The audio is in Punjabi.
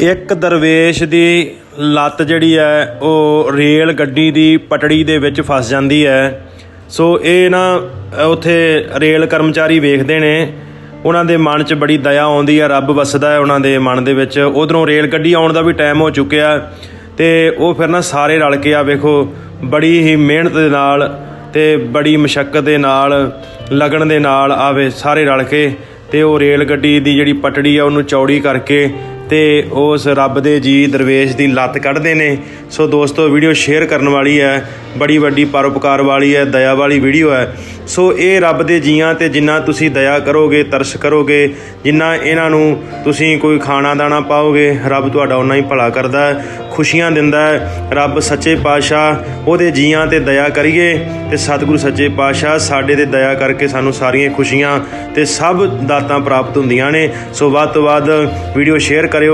ਇੱਕ ਦਰਵੇਸ਼ ਦੀ ਲੱਤ ਜਿਹੜੀ ਹੈ ਉਹ ਰੇਲ ਗੱਡੀ ਦੀ ਪਟੜੀ ਦੇ ਵਿੱਚ ਫਸ ਜਾਂਦੀ ਹੈ। ਸੋ ਇਹ ਨਾ ਅ, ਉੱਥੇ ਰੇਲ ਕਰਮਚਾਰੀ ਵੇਖਦੇ ਨੇ। ਉਹਨਾਂ ਦੇ ਮਨ 'ਚ ਬੜੀ ਦਇਆ ਆਉਂਦੀ ਹੈ ਰੱਬ ਵਸਦਾ ਹੈ ਉਹਨਾਂ ਦੇ ਮਨ ਦੇ ਵਿੱਚ। ਉਧਰੋਂ ਰੇਲ ਗੱਡੀ ਆਉਣ ਦਾ ਵੀ ਟਾਈਮ ਹੋ ਚੁੱਕਿਆ ਤੇ ਉਹ ਫਿਰ ਨਾ ਸਾਰੇ ਰਲ ਕੇ ਆ ਵੇਖੋ ਬੜੀ ਹੀ ਮਿਹਨਤ ਦੇ ਨਾਲ ਤੇ ਬੜੀ ਮੁਸ਼ਕਲ ਦੇ ਨਾਲ ਲਗਨ ਦੇ ਨਾਲ ਆਵੇ ਸਾਰੇ ਰਲ ਕੇ ਤੇ ਉਹ ਰੇਲ ਗੱਡੀ ਦੀ ਜਿਹੜੀ ਪਟੜੀ ਆ ਉਹਨੂੰ ਚੌੜੀ ਕਰਕੇ ਤੇ ਉਸ ਰੱਬ ਦੇ ਜੀ ਦਰਵੇਸ਼ ਦੀ ਲੱਤ ਕੱਢਦੇ ਨੇ। ਸੋ ਦੋਸਤੋ ਵੀਡੀਓ ਸ਼ੇਅਰ ਕਰਨ ਵਾਲੀ ਹੈ, ਬੜੀ ਵੱਡੀ ਪਰਉਪਕਾਰ ਵਾਲੀ ਹੈ, ਦਇਆ ਵਾਲੀ ਵੀਡੀਓ ਹੈ। ਸੋ ਇਹ ਰੱਬ ਦੇ ਜੀਆਂ ਤੇ ਜਿੰਨਾ ਤੁਸੀਂ ਦਇਆ ਕਰੋਗੇ, ਤਰਸ ਕਰੋਗੇ, ਜਿੰਨਾ ਇਹਨਾਂ ਨੂੰ ਤੁਸੀਂ ਕੋਈ ਖਾਣਾ ਦਾਣਾ ਪਾਓਗੇ, ਰੱਬ ਤੁਹਾਡਾ ਉਨਾ ਹੀ ਭਲਾ ਕਰਦਾ ਹੈ। ਖੁਸ਼ੀਆਂ ਦਿੰਦਾ ਹੈ। ਰੱਬ ਸੱਚੇ ਪਾਤਸ਼ਾਹ ਉਹਦੇ ਜੀਆਂ ਤੇ ਦਇਆ ਕਰੀਏ ਤੇ ਸਤਿਗੁਰੂ ਸੱਚੇ ਪਾਤਸ਼ਾਹ ਸਾਡੇ ਤੇ ਦਇਆ ਕਰਕੇ ਸਾਨੂੰ ਸਾਰੀਆਂ ਖੁਸ਼ੀਆਂ ਤੇ ਸਭ ਦਾਤਾਂ ਪ੍ਰਾਪਤ ਹੁੰਦੀਆਂ ਨੇ। ਸੋ ਵੱਧ ਤੋਂ ਵੱਧ ਵੀਡੀਓ ਸ਼ੇਅਰ ਕਰਿਓ।